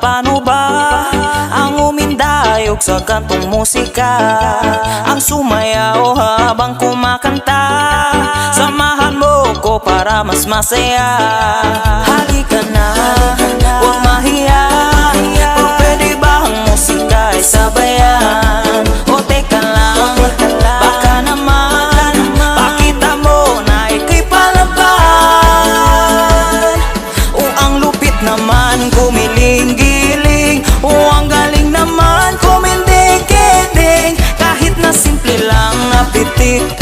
paano ba Ang umindayog sa kantong musika? Ang sumayaw habang kumakanta. Samahan mo ko para mas masaya giling-giling. O ang galing naman kuminding-kiting Kahit na simple lang apitik